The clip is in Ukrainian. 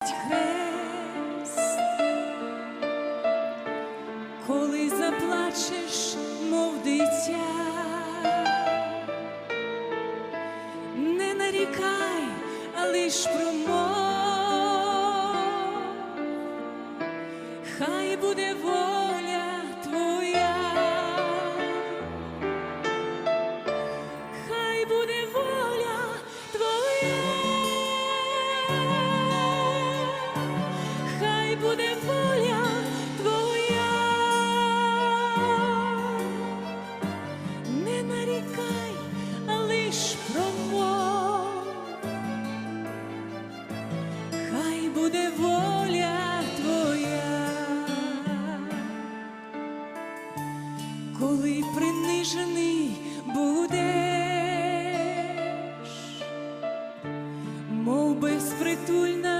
хрест, коли заплачеш, мов не нарікай, лиш промов, хай буде воля чекай, лиш промов, хай буде воля твоя, коли принижений будеш, мов безпритульна.